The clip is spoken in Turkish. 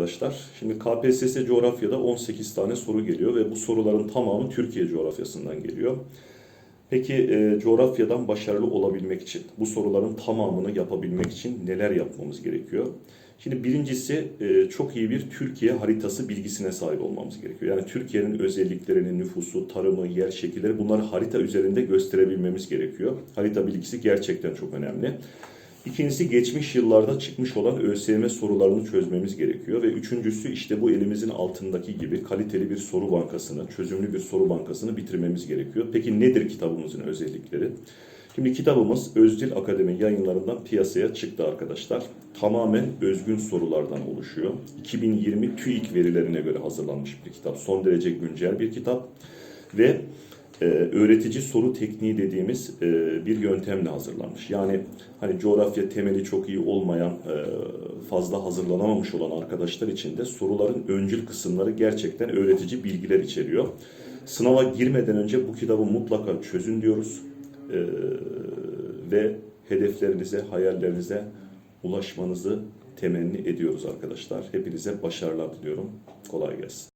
arkadaşlar. Şimdi KPSS coğrafyada 18 tane soru geliyor ve bu soruların tamamı Türkiye coğrafyasından geliyor. Peki e, coğrafyadan başarılı olabilmek için, bu soruların tamamını yapabilmek için neler yapmamız gerekiyor? Şimdi birincisi e, çok iyi bir Türkiye haritası bilgisine sahip olmamız gerekiyor. Yani Türkiye'nin özelliklerini, nüfusu, tarımı, yer şekilleri bunları harita üzerinde gösterebilmemiz gerekiyor. Harita bilgisi gerçekten çok önemli. İkincisi geçmiş yıllarda çıkmış olan ÖSYM sorularını çözmemiz gerekiyor ve üçüncüsü işte bu elimizin altındaki gibi kaliteli bir soru bankasını, çözümlü bir soru bankasını bitirmemiz gerekiyor. Peki nedir kitabımızın özellikleri? Şimdi kitabımız Özdil Akademi yayınlarından piyasaya çıktı arkadaşlar. Tamamen özgün sorulardan oluşuyor. 2020 TÜİK verilerine göre hazırlanmış bir kitap. Son derece güncel bir kitap ve e, öğretici soru tekniği dediğimiz e, bir yöntemle hazırlanmış. Yani hani coğrafya temeli çok iyi olmayan, e, fazla hazırlanamamış olan arkadaşlar için de soruların öncül kısımları gerçekten öğretici bilgiler içeriyor. Sınava girmeden önce bu kitabı mutlaka çözün diyoruz. E, ve hedeflerinize, hayallerinize ulaşmanızı temenni ediyoruz arkadaşlar. Hepinize başarılar diliyorum. Kolay gelsin.